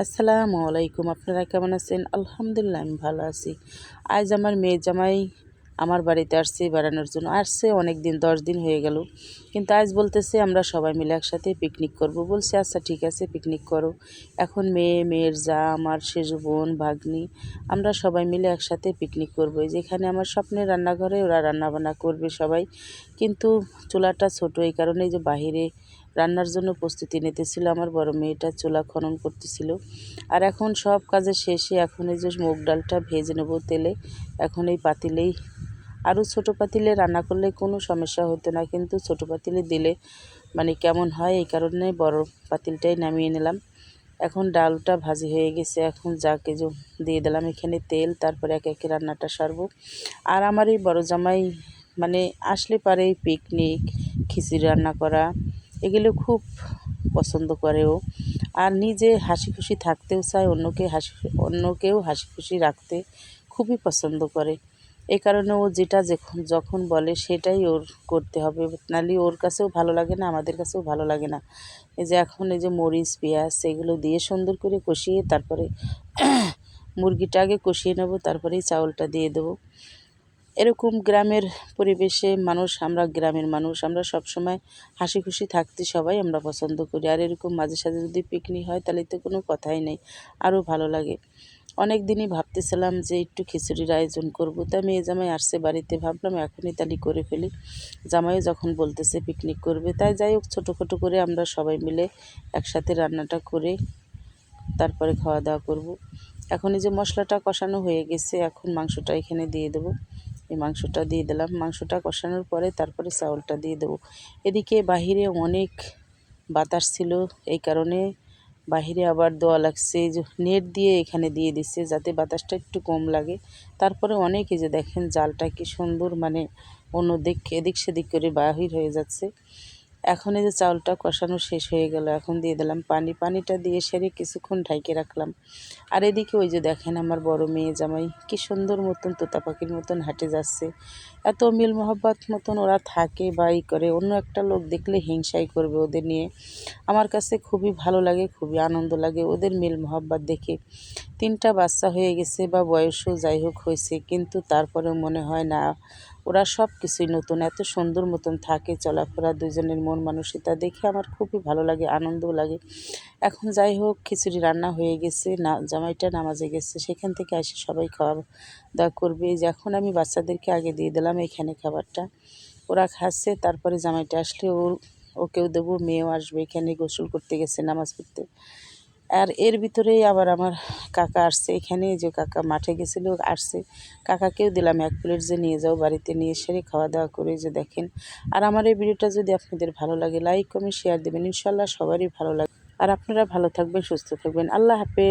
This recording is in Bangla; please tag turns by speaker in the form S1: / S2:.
S1: আসসালামু আলাইকুম, আপনারা কেমন আছেন? আলহামদুলিল্লাহ, আমি ভালো আছি। আজ আমার মেয়ে জামাই আমার বাড়িতে আসছে বেড়ানোর জন্য। আসছে অনেক দিন দশ দিন হয়ে গেল। কিন্তু আজ বলতেছে আমরা সবাই মিলে একসাথে পিকনিক করব। বলছে আচ্ছা ঠিক আছে পিকনিক করো। এখন মেয়ে, মেয়ের যা, আমার সেজু বোন, ভাগ্নি, আমরা সবাই মিলে একসাথে পিকনিক করব। যেখানে আমার স্বপ্নের রান্নাঘরে ওরা রান্নাবান্না করবে সবাই। কিন্তু চুলাটা ছোটো এই কারণে যে বাহিরে রান্নার জন্য প্রস্তুতি নিতেছিল আমার, বড় মেয়েটা চুলা খনন করতেছিল। আর এখন সব কাজে শেষে এখন এই যে মুগ ডালটা ভেজে নেব তেলে, এখন এই পাতিলেই। আরও ছোটো পাতিলে রান্না করলে কোনো সমস্যা হতো না, কিন্তু ছোটো পাতিলে দিলে মানে কেমন হয়, এই কারণে বড় পাতিলটাই নামিয়ে নিলাম। এখন ডালটা ভাজি হয়ে গেছে, এখন যা কেজো দিয়ে দিলাম এখানে তেল, তারপরে এক একে রান্নাটা সারবো। আর আমার এই বড় জামাই মানে আসলে পারে পিকনিক, খিচুড়ি রান্না করা এগুলো খুব পছন্দ করে ও। আর নিজে হাসি খুশি থাকতেও চায়, অন্যকে হাসি, অন্যকেও হাসি খুশি রাখতে খুবই পছন্দ করে। এ কারণে ও যেটা যখন বলে সেটাই ওর করতে হবে। নাহলে ওর কাছেও ভালো লাগে না, আমাদের কাছেও ভালো লাগে না। এই যে এখন এই যে মরিচ, পেঁয়াজ সেগুলো দিয়ে সুন্দর করে কষিয়ে তারপরে মুরগিটা আগে কষিয়ে নেব, তারপরেই চাউলটা দিয়ে দেবো। এরকম গ্রামের পরিবেশে মানুষ, আমরা গ্রামের মানুষ, আমরা সব সময় হাসি খুশি থাকতে সবাই আমরা পছন্দ করি। আর এরকম মাঝে সাঝে যদি পিকনিক হয়, তাহলে তো কোনো কথাই নেই, আরও ভালো লাগে। অনেক দিনই ভাবতেছিলাম যে একটু খিচুড়ির আয়োজন করব, তা মেয়ে জামাই আসছে বাড়িতে, ভাবলাম এখনই তালি করে ফেলি। জামাইও যখন বলতেছে পিকনিক করবে, তাই যাই হোক ছোটোখাটো করে আমরা সবাই মিলে একসাথে রান্নাটা করে তারপরে খাওয়া দাওয়া করব। এখন এই যে মশলাটা কষানো হয়ে গেছে, এখন মাংসটা এখানে দিয়ে দেবো। এই মাংসটা দিয়ে দিলাম। মাংসটা কষানোর পরে তারপরে চাউলটা দিয়ে দেবো। এদিকে বাহিরে অনেক বাতাস ছিল, এই কারণে বাহিরে আবার দোয়া লাগছে। যে নেট দিয়ে এখানে দিয়ে দিচ্ছে যাতে বাতাসটা একটু কম লাগে। তারপরে অনেকে যে দেখেন জালটা কি সুন্দর মানে অন্য দিক এদিক সেদিক করে বাহির হয়ে যাচ্ছে। এখন এই যে চাউলটা কষানো শেষ হয়ে গেল, এখন দিয়ে দিলাম পানি। পানিটা দিয়ে সেরে কিছুক্ষণ ঢাইকে রাখলাম। আর এদিকে ওই যে দেখেন আমার বড় মেয়ে জামাই, কি সুন্দর মতন তোতা পাখির মতন হাঁটে যাচ্ছে। এত মিল মহব্বত মতন ওরা থাকে, বা ই করে। অন্য একটা লোক দেখলে হিংসাই করবে ওদের নিয়ে। আমার কাছে খুবই ভালো লাগে, খুবই আনন্দ লাগে ওদের মিল মহব্বত দেখে। তিনটা বাচ্চা হয়ে গেছে বা বয়সও যাই হোক হয়েছে, কিন্তু তারপরেও মনে হয় না, ওরা সব কিছুই নতুন, এত সুন্দর মতন থাকে চলাফেরা দুজনের মন মানসিকতা দেখে আমার খুবই ভালো লাগে, আনন্দও লাগে। এখন যাই হোক খিচুড়ি রান্না হয়ে গেছে, না, জামাইটা নামাজে গেছে, সেখান থেকে এসে সবাই খাওয়া দাওয়া করবে। যখন আমি বাচ্চাদেরকে আগে দিয়ে দিলাম এখানে খাবারটা, ওরা খাচ্ছে, তারপরে জামাইটা আসলে ওর ওকেও দেবো, মেয়েও আসবে, এখানে গোসল করতে গেছে, নামাজ পড়তে। আর এর ভিতরেই আবার আমার কাকা আসছে এখানে যে কাকা মাঠে গেছিল, আসছে। কাকাকেও দিলাম এক প্লেট যে নিয়ে যাও বাড়িতে নিয়ে সেরে খাওয়া দাওয়া করে যে দেখেন। আর আমার এই ভিডিওটা যদি আপনাদের ভালো লাগে লাইক কমেন্ট শেয়ার দেবেন। ইনশাল্লাহ সবারই ভালো লাগে। আর আপনারা ভালো থাকবেন, সুস্থ থাকবেন। আল্লাহ হাফেজ।